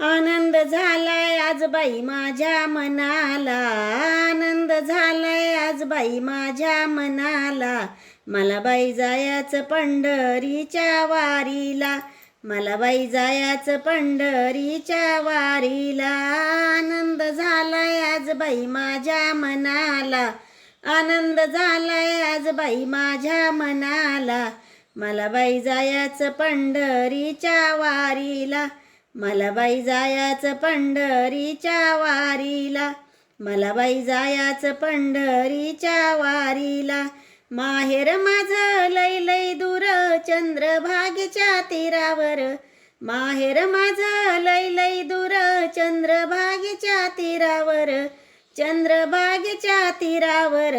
आनंद झालाय आज बाई माझ्या मनाला. आनंद झालाय आज बाई माझ्या मनाला. मला बाई जायाचं पंढरीच्या वारीला. मला बाई जायाचं पंढरीच्या वारीला. आनंद झालाय आज बाई माझ्या मनाला. आनंद झालाय आज बाई माझ्या मनाला. मला बाई जायाचं पंढरीच्या वारीला. मला बाई जायाचं पंढरीच्या वारीला. मला बाई जायाचं पंढरीच्या वारीला. माहेर माझं लय लय दूर चंद्रभागेच्या तीरावर. माहेर माझं लय लय दूर चंद्रभागेच्या तीरावर. चंद्रभागेच्या तीरावर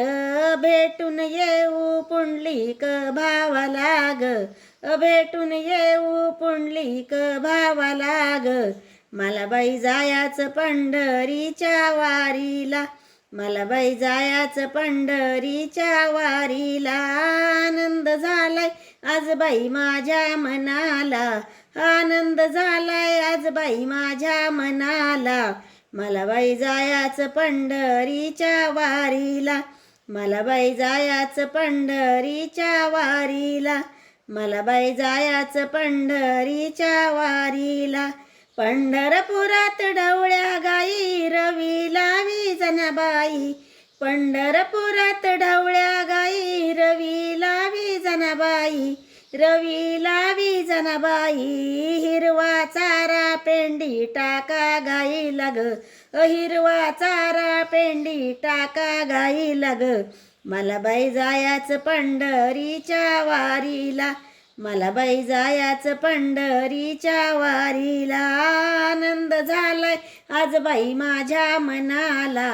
भेटून येऊ पुंडलिक भावाला ग. भेटून येऊ पुंडलिक भावा लाग. मला बाई जायाचं पंढरीच्या वारीला. मला बाई जायाचं पंढरीच्या वारीला. आनंद झालाय आज बाई माझ्या मनाला. आनंद झालाय आज बाई माझ्या मनाला. मला बाई जायाचं पंढरीच्या वारीला. मला बाई जायाचं पंढरीच्या वारीला. मला बाई जायाचं पंढरीच्या वारीला पंढरपुरात डवळ्या गाई रवी लावी जनाबाई. पंढरपुरात ढवळ्या गाई रवी लावी जनाबाई. रवी लावी जनाबाई हिरवा चारा पेंडी टाका गाई लाग. हिरवा चारा पेंडी टाका गाई लाग. मला बाई जायाचं पंढरीच्या वारीला मला बाई जायाचं पंढरीच्या वारीला. आनंद झालाय आज बाई माझ्या मनाला.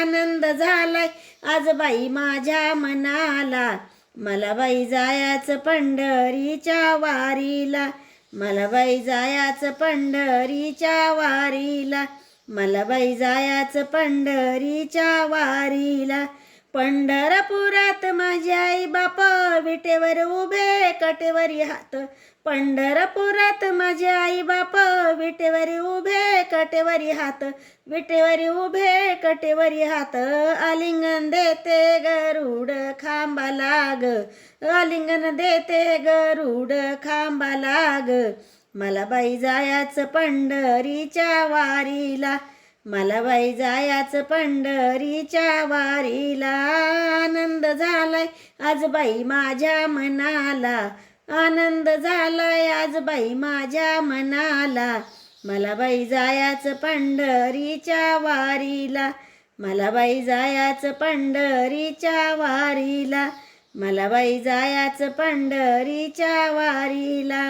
आनंद झालाय आज बाई माझ्या मनाला. मला बाई जायाचं पंढरीच्या वारीला मला बाई जायाचं पंढरीच्या वारीला. मला बाई जायाचं पंढरीच्या वारीला. पंढरपुरात माझी आई बाप विटेवर उभे कटेवरी हात. पंढरपुरात माझे आई बाप विटेवरी उभे कटेवरी हात. विटेवरी उभे कटेवरी हात. आलिंगन देते गरुड खांबा लाग. आलिंगन देते गरुड खांबा लाग. मला बाई जायाचं पंढरीच्या वारीला. मला बाई जायाच पंढरीच्या वारीला आनंद झालाय. आज बाई माझ्या मनाला आनंद झालाय. आज बाई माझ्या मनाला मला बाई जायाच पंढरीच्या वारीला मला बाई जायाच पंढरीच्या वारीला मला बाई जायाच पंढरीच्या वारीला.